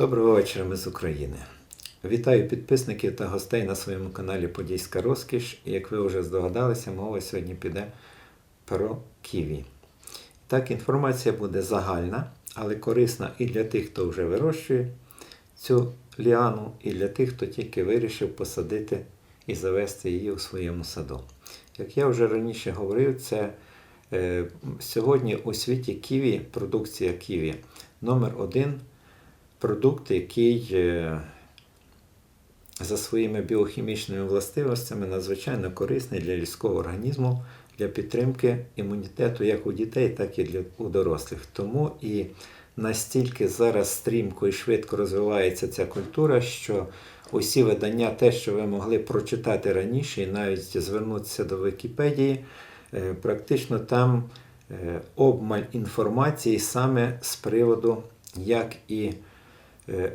Доброго вечора, ми з України. Вітаю підписників та гостей на своєму каналі Подільська Розкіш. І як ви вже здогадалися, мова сьогодні піде про ківі. Так, інформація буде загальна, але корисна і для тих, хто вже вирощує цю ліану, і для тих, хто тільки вирішив посадити і завести її у своєму саду. Як я вже раніше говорив, це е, сьогодні у світі ківі, продукція ківі номер один продукт, який е, за своїми біохімічними властивостями надзвичайно корисний для людського організму для підтримки імунітету як у дітей, так і для у дорослих. Тому і настільки зараз стрімко і швидко розвивається ця культура, що усі видання, те, що ви могли прочитати раніше, і навіть звернутися до Вікіпедії, е, практично там е, обмаль інформації саме з приводу, як і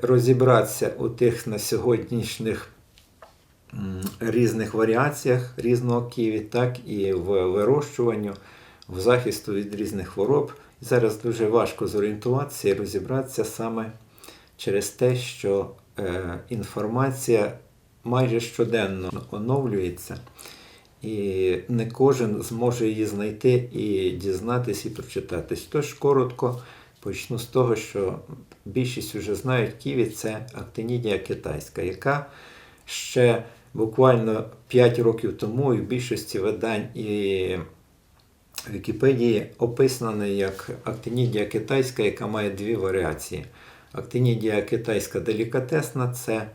розібратися у тих на сьогоднішніх різних варіаціях різного ківі, так і в вирощуванню, в захисту від різних хвороб. Зараз дуже важко зорієнтуватися і розібратися саме через те, що е, інформація майже щоденно оновлюється, і не кожен зможе її знайти і дізнатись і прочитатись. Тож коротко почну з того, що більшість вже знають ківі це актинідія китайська, яка ще буквально 5 років тому і в більшості видань і Вікіпедії описана як актинідія китайська, яка має дві варіації. Актинідія китайська делікатесна це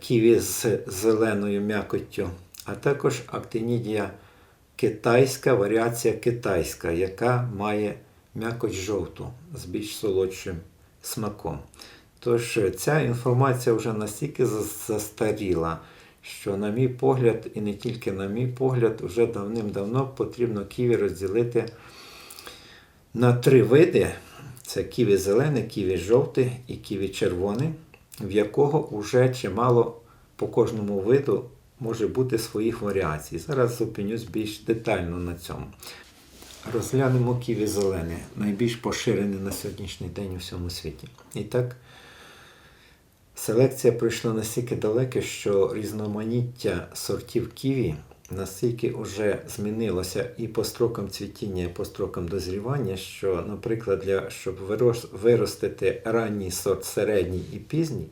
ківі з зеленою м'якоттю, а також актинідія китайська, варіація китайська, яка має м'якоть жовту з більш солодшим смаком. Тож е, ця інформація вже настільки застаріла, що, на мій погляд, і не тільки на мій погляд, вже давним-давно потрібно ківі розділити на три види: це ківі зелене, ківі жовте і ківі червоне, в якого вже чимало по кожному виду може бути своїх варіацій. Зараз зупинюсь більш детально на цьому. Розглянемо ківі зелене, найбільш поширене на сьогоднішній день у всьому світі. І так, селекція пройшла настільки далеко, що різноманіття сортів ківі настільки вже змінилося і по строкам цвітіння, і по строкам дозрівання, що, наприклад, для, щоб виростити ранній сорт, середній і пізній,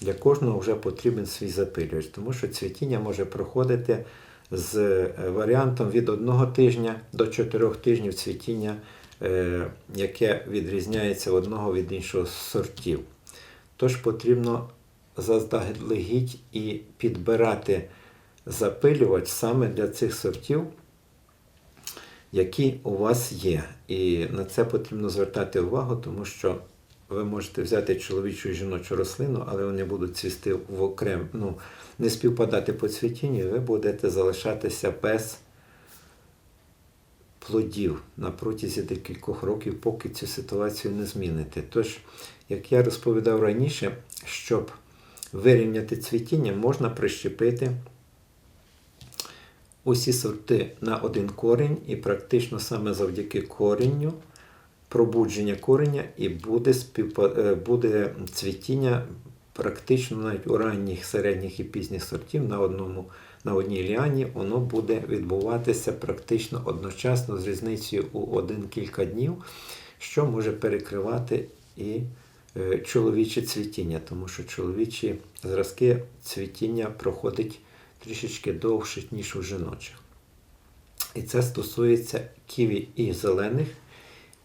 для кожного вже потрібен свій запилювач, тому що цвітіння може проходити з е, варіантом від одного тижня до чотирьох тижнів цвітіння, е, яке відрізняється одного від іншого з сортів. Тож потрібно заздалегідь і підбирати запилювач саме для цих сортів, які у вас є. І на це потрібно звертати увагу, тому що ви можете взяти чоловічу і жіночу рослину, але вони будуть цвісти в окрем, ну, не співпадати по цвітінню, ви будете залишатися без плодів на протязі декількох років, поки цю ситуацію не зміните. Тож, як я розповідав раніше, щоб вирівняти цвітіння, можна прищепити усі сорти на один корінь, і практично саме завдяки корінню, пробудження кореня, і буде, співпа... е, буде цвітіння практично навіть у ранніх, середніх і пізніх сортів на одному. На одній ліані воно буде відбуватися практично одночасно з різницею у один кілька днів, що може перекривати і е, чоловіче цвітіння, тому що чоловічі зразки цвітіння проходить трішечки довше, ніж у жіночих. І це стосується ківі і зелених,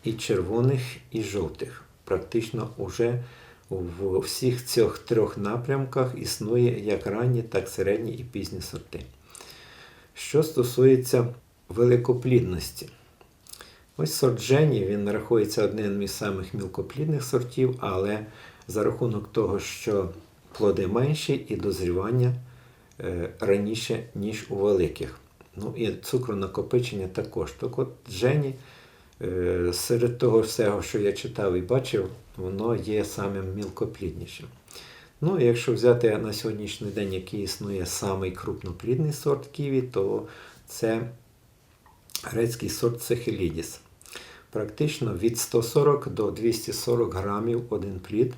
і червоних, і жовтих. Практично уже в всіх цих трьох напрямках існує як ранні, так середні і пізні сорти. Що стосується великоплідності, ось сорт Жені, він рахується одним із самих мілкоплідних сортів, але за рахунок того, що плоди менші і дозрівання е, раніше, ніж у великих. Ну і цукронакопичення також. Так от Жені, серед того всього, що я читав і бачив, воно є самим мілкопліднішим. Ну, якщо взяти на сьогоднішній день, який існує самий крупноплідний сорт ківі, то це грецький сорт Цехелідіс. Практично від 140 до 240 грамів один плід.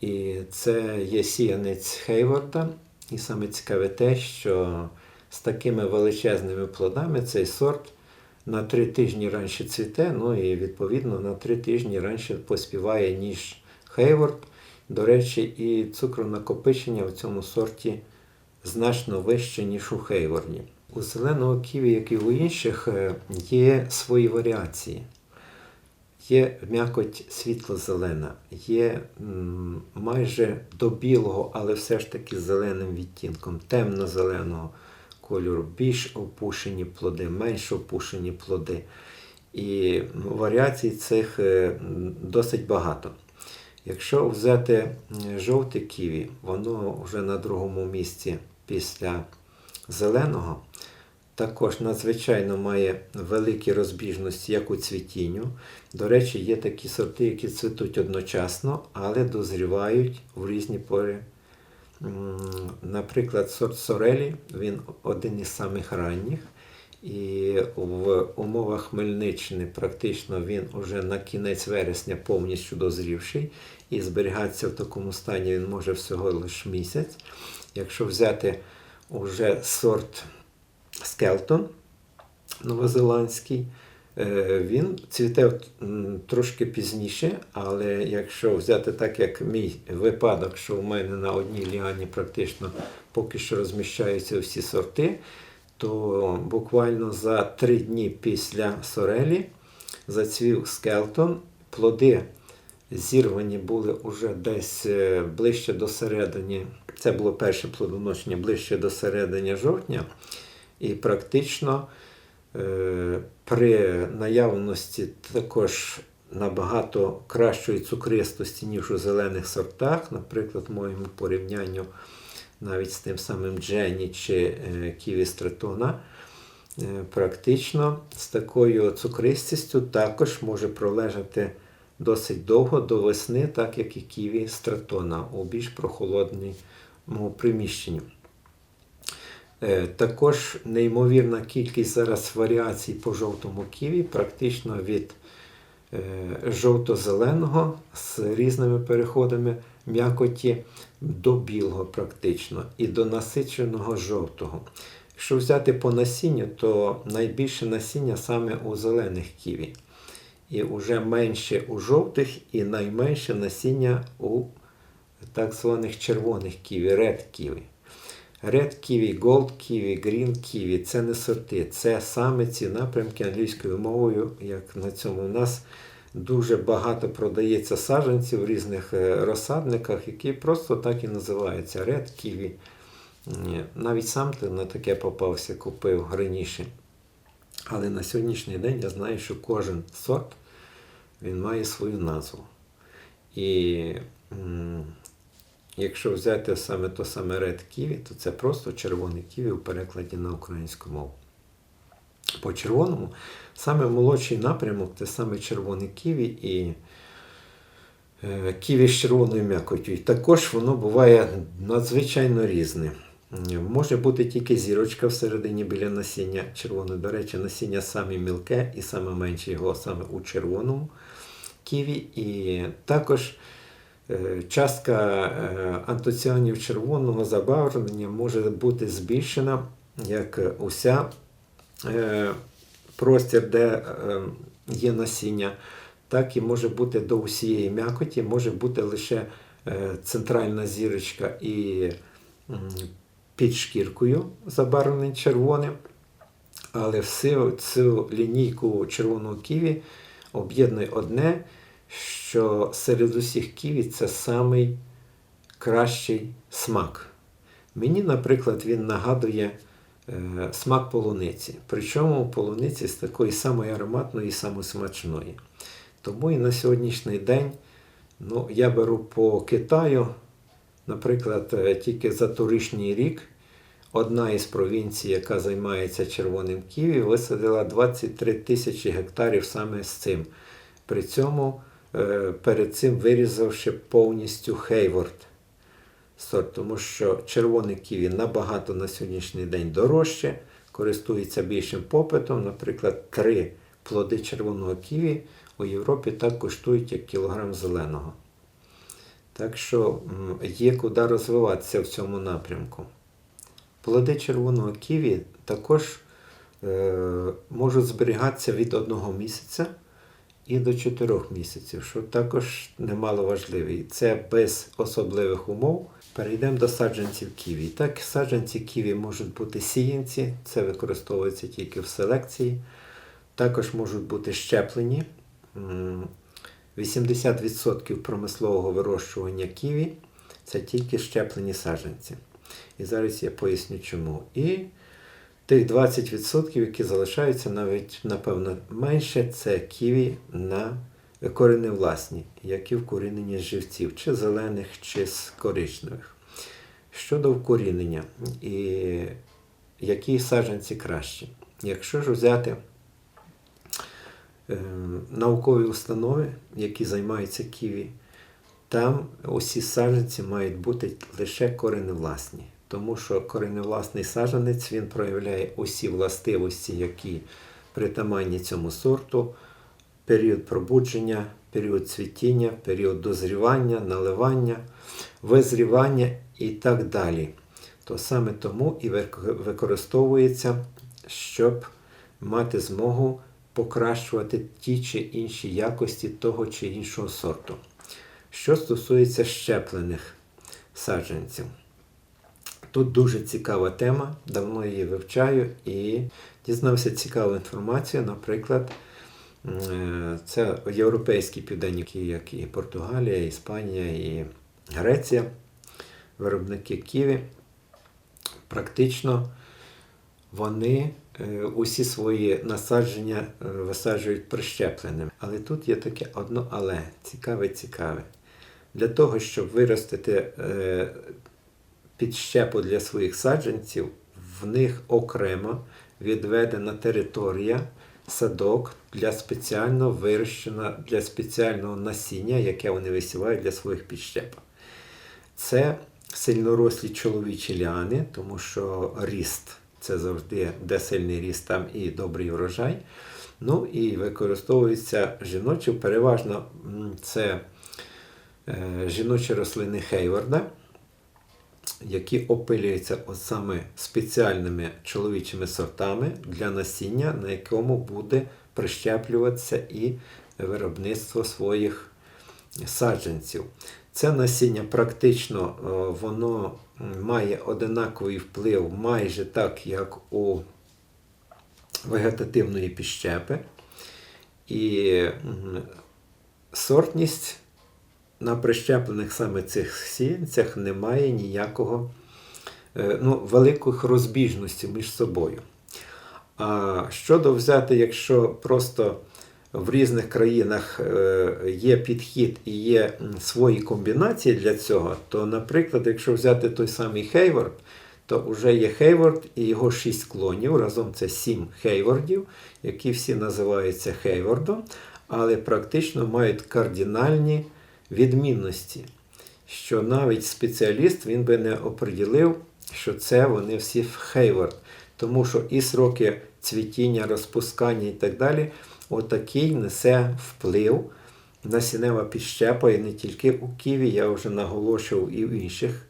І це є сіянець Хейворда. І саме цікаве те, що з такими величезними плодами цей сорт на три тижні раніше цвіте, ну і відповідно на три тижні раніше поспіває, ніж Хейворд. До речі, і цукронакопичення в цьому сорті значно вище, ніж у Хейворді. У зеленого ківі, як і у інших, е, є свої варіації. Є м'якоть світло-зелена, є майже до білого, але все ж таки з зеленим відтінком, темно-зеленого кольору, більш опушені плоди, менш опушені плоди. І варіацій цих е, досить багато. Якщо взяти жовте ківі, воно вже на другому місці після зеленого, також надзвичайно має великі розбіжності, як у цвітінню. До речі, є такі сорти, які цвітуть одночасно, але дозрівають в різні пори. Наприклад, сорт Сорелі, він один із самих ранніх. І в умовах Хмельниччини практично він уже на кінець вересня повністю дозрівший. І зберігатися в такому стані він може всього лише місяць. Якщо взяти уже сорт Скелтон новозеландський, він цвіте трошки пізніше, але якщо взяти так, як мій випадок, що у мене на одній ліані практично поки що розміщаються всі сорти, то буквально за три дні після сорелі зацвів скелтон. Плоди зірвані були вже десь е, ближче до середини. Це було перше плодоношення ближче до середини жовтня. І практично е, при наявності також набагато кращої цукристості, ніж у зелених сортах, наприклад, в моєму порівнянню навіть з тим самим Джені чи е, Ківі Стратона, е, практично з такою цукристістю також може пролежати досить довго до весни, так як і Ківі Стратона у більш прохолодному приміщенні. Е, Також неймовірна кількість зараз варіацій по жовтому ківі, практично від е, жовто-зеленого з різними переходами м'якоті до білого практично і до насиченого жовтого. Якщо взяти по насінню, то найбільше насіння саме у зелених ківі. І вже менше у жовтих, і найменше насіння у так званих червоних ківі, red ківі. Red Kiwi, Gold Kiwi, Green Kiwi – це не сорти, це саме ці напрямки англійською мовою, як на цьому у нас дуже багато продається саджанців в різних е, розсадниках, які просто так і називаються Red Kiwi. Навіть сам ти на таке попався, купив раніше. Але на сьогоднішній день я знаю, що кожен сорт він має свою назву. І Якщо взяти саме то саме Red Kiwi, то це просто червоний ківі у перекладі на українську мову. По червоному саме молодший напрямок це саме червоний ківі і е, ківі з червоною м'якотю. І також воно буває надзвичайно різне. Може бути тільки зірочка всередині біля насіння червоного. До речі, насіння саме мілке і саме менше його саме у червоному ківі. І також Частка е, антоціанів червоного забарвлення може бути збільшена, як уся е, простір, де є насіння, так і може бути до усієї м'якоті, може бути лише центральна зірочка і під шкіркою забарвлений червоним. Але всю цю лінійку червоного ківі об'єднує одне що серед усіх ківі це самий кращий смак. Мені, наприклад, він нагадує е, смак полуниці. Причому полуниці з такої самої ароматної і самосмачної. Тому і на сьогоднішній день ну, я беру по Китаю, наприклад, е, тільки за торішній рік. Одна із провінцій, яка займається червоним ківі, висадила 23 тисячі гектарів саме з цим. При цьому перед цим вирізавши повністю Хейворд сорт, тому що червоний ківі набагато на сьогоднішній день дорожче, користується більшим попитом. Наприклад, три плоди червоного ківі у Європі так коштують, як кілограм зеленого. Так що є куди розвиватися в цьому напрямку. Плоди червоного ківі також е, можуть зберігатися від одного місяця і до 4 місяців, що також немало важливо. І це без особливих умов. Перейдемо до саджанців ківі. Так, саджанці ківі можуть бути сіянці, це використовується тільки в селекції. Також можуть бути щеплені. 80% промислового вирощування ківі це тільки щеплені саджанці. І зараз я поясню чому. І тих 20%, які залишаються, навіть, напевно, менше, це ківі на кореневласні, які вкорінені з живців, чи зелених, чи з коричневих. Щодо вкорінення, і які саджанці кращі? Якщо ж взяти е, наукові установи, які займаються ківі, там усі саджанці мають бути лише кореневласні. Тому що кореневласний саджанець він проявляє усі властивості, які притаманні цьому сорту, період пробудження, період цвітіння, період дозрівання, наливання, визрівання і так далі. То саме тому і використовується, щоб мати змогу покращувати ті чи інші якості того чи іншого сорту. Що стосується щеплених саджанців, тут дуже цікава тема, давно її вивчаю і дізнався цікаву інформацію. Наприклад, е, це європейські південники, як і Португалія, Іспанія і Греція, виробники Ківі, практично вони е, усі свої насадження е, висаджують прищепленими. Але тут є таке одно але, цікаве, цікаве. Для того, щоб виростити підщепу для своїх саджанців, в них окремо відведена територія, садок для спеціально вирощена для спеціального насіння, яке вони висівають для своїх підщеп. Це сильнорослі чоловічі ліани, тому що ріст це завжди де сильний ріст, там і добрий врожай. Ну і використовуються жіночі, переважно це е, жіночі рослини Хейварда, які опилюються от саме спеціальними чоловічими сортами для насіння, на якому буде прищеплюватися і виробництво своїх саджанців. Це насіння практично е, воно має одинаковий вплив майже так, як у вегетативної піщепи. І сортність на прищеплених саме цих сіянцях немає ніякого е, ну, великих розбіжностей між собою. А щодо взяти, якщо просто в різних країнах е, є підхід і є свої комбінації для цього, то, наприклад, якщо взяти той самий Хейворд, то вже є Хейворд і його шість клонів, разом це сім Хейвордів, які всі називаються Хейвордом, але практично мають кардинальні відмінності, що навіть спеціаліст він би не оприділив, що це вони всі в Хейворд. Тому що і сроки цвітіння, розпускання і так далі, отакий несе вплив насінева підщепа, і не тільки у Києві, я вже наголошував і в інших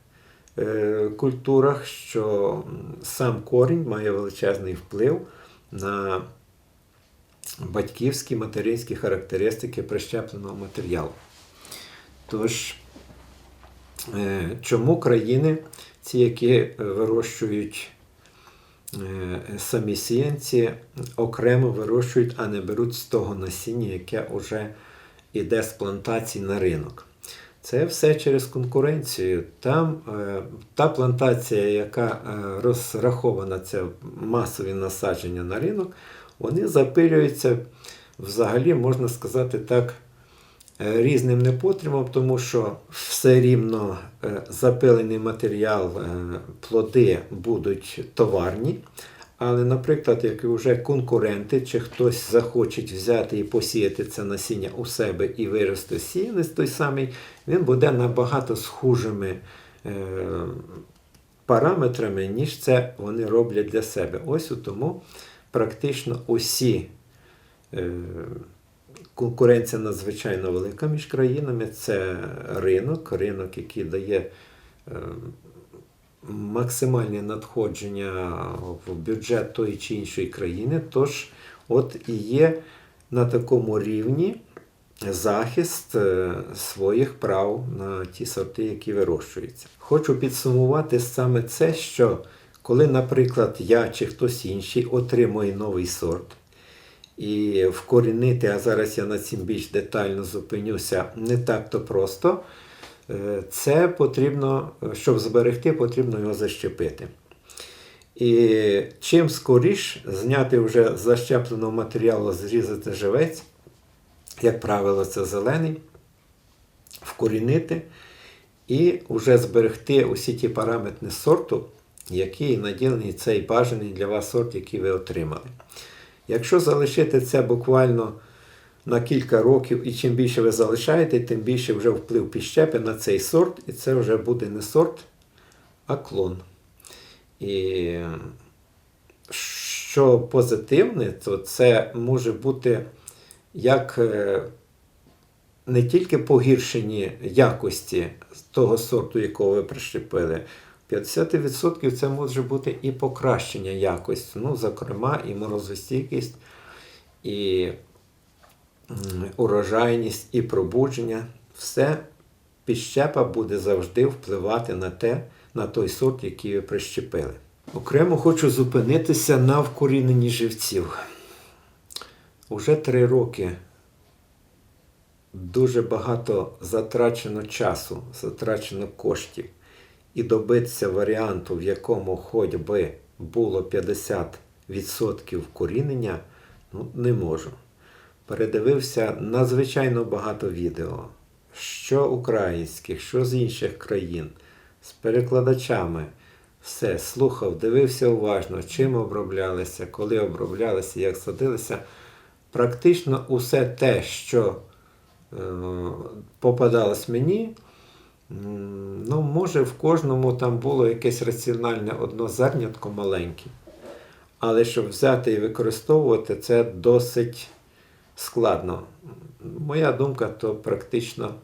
е, культурах, що сам корінь має величезний вплив на батьківські материнські характеристики прищепленого матеріалу. Тож, е, чому країни, ці, які е, вирощують е, самі сіянці, окремо вирощують, а не беруть з того насіння, яке вже йде з плантацій на ринок? Це все через конкуренцію. Там та плантація, яка розрахована це масові насадження на ринок, вони запилюються взагалі, можна сказати так, різним непотребом, тому що все рівно е, запилений матеріал, е, плоди будуть товарні. Але, наприклад, як вже конкуренти, чи хтось захоче взяти і посіяти це насіння у себе і вирости сіянець той самий, він буде набагато схужими е, параметрами, ніж це вони роблять для себе. Ось у тому практично усі е, конкуренція надзвичайно велика між країнами. Це ринок, ринок, який дає е, максимальне надходження в бюджет тої чи іншої країни. Тож, от і є на такому рівні захист е, своїх прав на ті сорти, які вирощуються. Хочу підсумувати саме це, що коли, наприклад, я чи хтось інший отримує новий сорт, і вкорінити, а зараз я на цим більш детально зупинюся, не так-то просто. Е, Це потрібно, щоб зберегти, потрібно його защепити. І чим скоріш зняти вже защепленого матеріалу, зрізати живець, як правило, це зелений, вкорінити і вже зберегти усі ті параметри сорту, які наділені цей бажаний для вас сорт, який ви отримали. Якщо залишити це буквально на кілька років, і чим більше ви залишаєте, тим більше вже вплив підщепи на цей сорт, і це вже буде не сорт, а клон. І що позитивне, то це може бути як е, не тільки погіршені якості того сорту, якого ви прищепили. 50% це може бути і покращення якості, ну, зокрема, і морозостійкість, і урожайність, і пробудження. Все підщепа буде завжди впливати на те, на той сорт, який ви прищепили. Окремо хочу зупинитися на вкоріненні живців. Уже три роки дуже багато затрачено часу, затрачено коштів. І добитися варіанту, в якому хоч би було 50% вкорінення, ну, не можу. Передивився надзвичайно багато відео, що українських, що з інших країн, з перекладачами. Все, слухав, дивився уважно, чим оброблялися, коли оброблялися, як садилися. Практично усе те, що е, попадалось мені, ну, може, в кожному там було якесь раціональне одно зернятко маленьке. Але щоб взяти і використовувати, це досить складно. Моя думка, то практично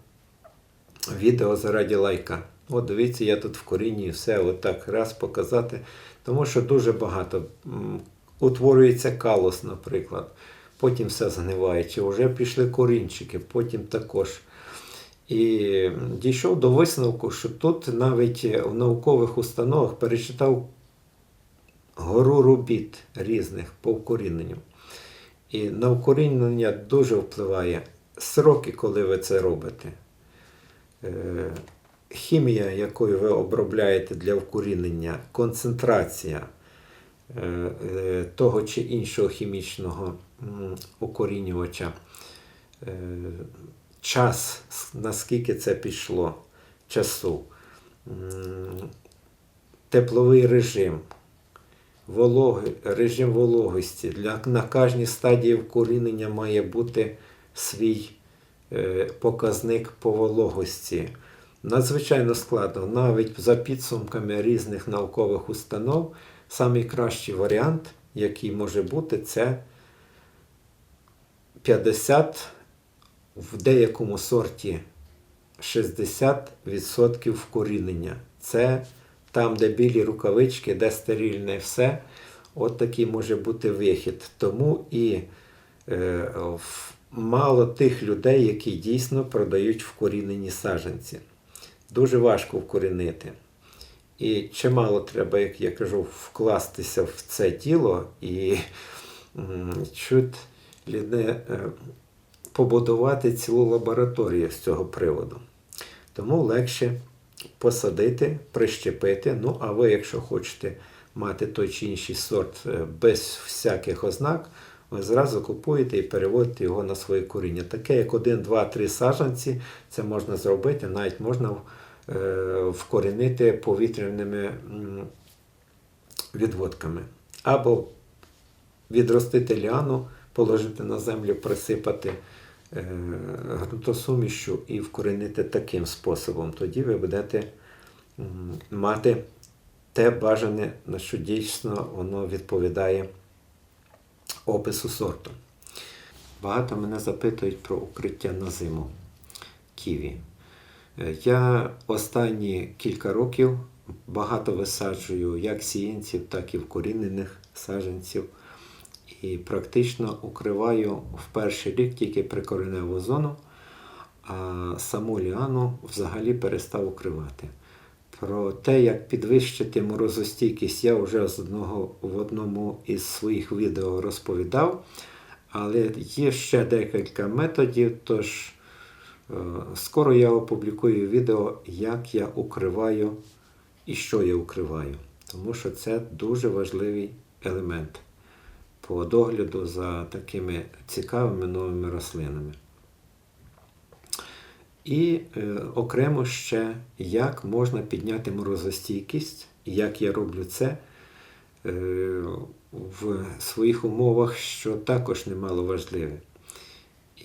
відео заради лайка. От дивіться, я тут в корінні все отак раз показати. Тому що дуже багато утворюється калос, наприклад. Потім все згниває, чи вже пішли корінчики, потім також. І дійшов до висновку, що тут навіть в наукових установах перечитав гору робіт різних по вкоріненню. І на вкорінення дуже впливає сроки, коли ви це робите. Е, Хімія, якою ви обробляєте для вкорінення, концентрація е, е, того чи іншого хімічного укорінювача, час, наскільки це пішло часу, тепловий режим, вологи, режим вологості. Для, на кожній стадії вкорінення має бути свій е, показник по вологості. Надзвичайно складно, навіть за підсумками різних наукових установ, найкращий варіант, який може бути, це 50 в деякому сорті 60% вкорінення. Це там, де білі рукавички, де стерильне все. От такий може бути вихід. Тому і е, мало тих людей, які дійсно продають вкорінені саджанці. Дуже важко вкорінити. І чимало треба, як я кажу, вкластися в це тіло і чуть не е, побудувати цілу лабораторію з цього приводу. Тому легше посадити, прищепити. Ну, а ви, якщо хочете мати той чи інший сорт е, без всяких ознак, ви зразу купуєте і переводите його на своє коріння. Таке, як 1, 2, 3 саджанці, це можна зробити, навіть можна е, вкорінити повітряними відводками. Або відростити ліану, положити на землю, присипати е, і вкорінити таким способом. Тоді ви будете мати те бажане, на що дійсно воно відповідає опису сорту. Багато мене запитують про укриття на зиму ківі. Е, Я останні кілька років багато висаджую як сіянців, так і вкорінених саджанців. І практично укриваю в перший рік тільки прикореневу зону, а саму ліану взагалі перестав укривати. Про те, як підвищити морозостійкість, я вже з одного, в одному із своїх відео розповідав, але є ще декілька методів, тож е, скоро я опублікую відео, як я укриваю і що я укриваю. Тому що це дуже важливий елемент по догляду за такими цікавими новими рослинами. І е, окремо ще, як можна підняти морозостійкість, як я роблю це е, в своїх умовах, що також немало важливе.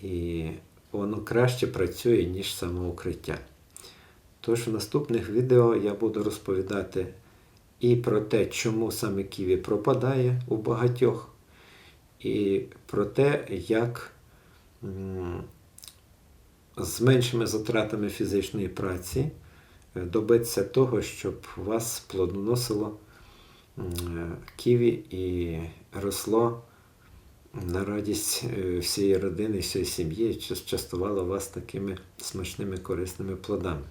І воно краще працює, ніж самоукриття. Тож в наступних відео я буду розповідати і про те, чому саме ківі пропадає у багатьох, і про те, як з меншими затратами фізичної праці е, добитися того, щоб вас плодоносило е, ківі і росло на радість е, всієї родини, всієї сім'ї, і частувало вас такими смачними корисними плодами.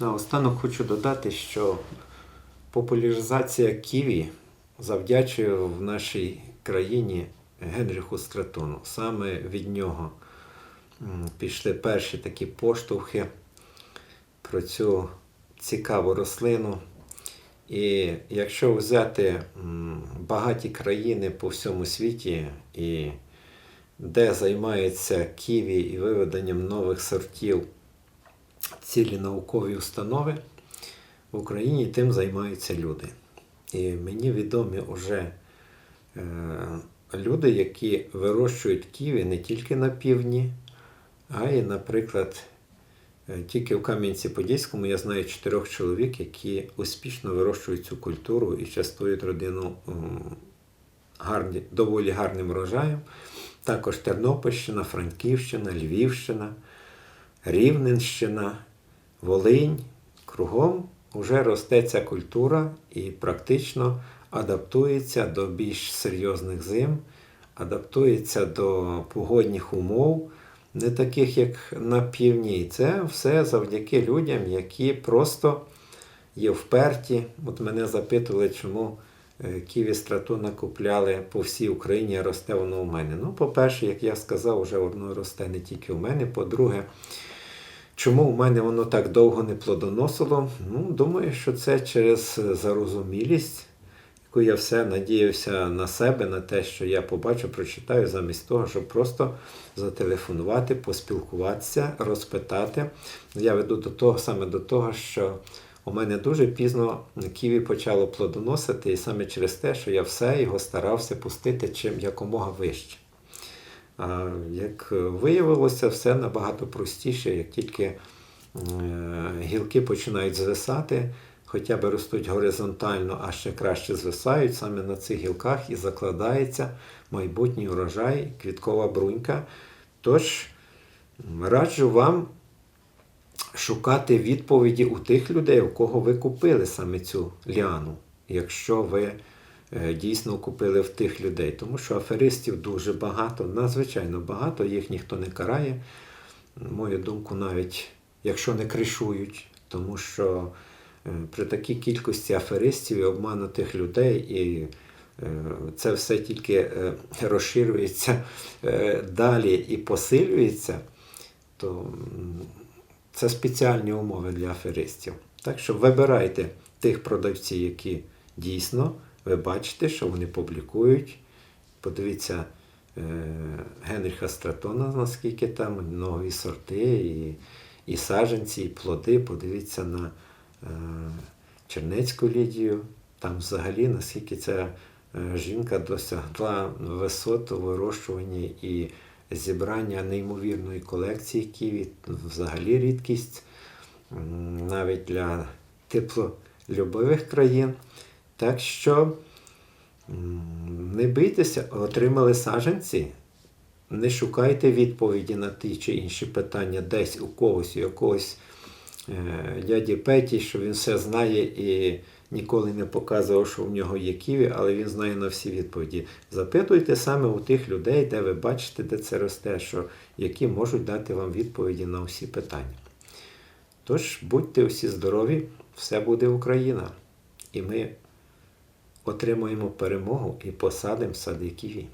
Наостанок хочу додати, що популяризація ківі завдячує в нашій країні Генріху Стратону. Саме від нього пішли перші такі поштовхи про цю цікаву рослину. І якщо взяти багаті країни по всьому світі, і де займаються ківі і виведенням нових сортів цілі наукові установи, в Україні тим займаються люди. І мені відомі вже е, люди, які вирощують ківі не тільки на півдні, а й, наприклад, е, тільки в Кам'янці-Подільському я знаю чотирьох чоловік, які успішно вирощують цю культуру і частують родину гарні, доволі гарним врожаєм. Також Тернопільщина, Франківщина, Львівщина, Рівненщина, Волинь. Кругом вже росте ця культура і практично адаптується до більш серйозних зим, адаптується до погодних умов, не таких, як на півдні. Це все завдяки людям, які просто є вперті. От мене запитували, чому е, Ківі стратуна купляли по всій Україні, росте воно у мене. Ну, по-перше, як я сказав, вже воно росте не тільки у мене. По-друге, Чому у мене воно так довго не плодоносило? Ну, думаю, що це через зарозумілість, яку я все надіявся на себе, на те, що я побачу, прочитаю, замість того, щоб просто зателефонувати, поспілкуватися, розпитати. Я веду до того саме до того, що у мене дуже пізно ківі почало плодоносити, і саме через те, що я все його старався пустити чим якомога вище. А як виявилося, все набагато простіше, як тільки е, гілки починають звисати, хоча б ростуть горизонтально, а ще краще звисають, саме на цих гілках і закладається майбутній урожай, квіткова брунька. Тож раджу вам шукати відповіді у тих людей, у кого ви купили саме цю ліану, якщо ви е, дійсно купили в тих людей. Тому що аферистів дуже багато, надзвичайно багато, їх ніхто не карає. Мою думку, навіть якщо не кришують, тому що при такій кількості аферистів і обманутих людей і е, це все тільки е, розширюється е, далі і посилюється, то це спеціальні умови для аферистів. Так що вибирайте тих продавців, які дійсно ви бачите, що вони публікують. Подивіться е, Генріха Стратона, наскільки там нові сорти, і, і саджанці, і плоди. Подивіться на е, Чернецьку Лідію. Там взагалі наскільки ця е, жінка досягла висот у вирощуванні і зібрання неймовірної колекції ківі, взагалі рідкість навіть для теплолюбивих країн. Так що не бийтеся, отримали саджанці, не шукайте відповіді на ті чи інші питання десь у когось, у якогось е, дяді Петі, що він все знає і ніколи не показував, що в нього є ківі, але він знає на всі відповіді. Запитуйте саме у тих людей, де ви бачите, де це росте, що, які можуть дати вам відповіді на всі питання. Тож будьте всі здорові, все буде Україна. І ми отримаємо перемогу і посадимо сади ківі.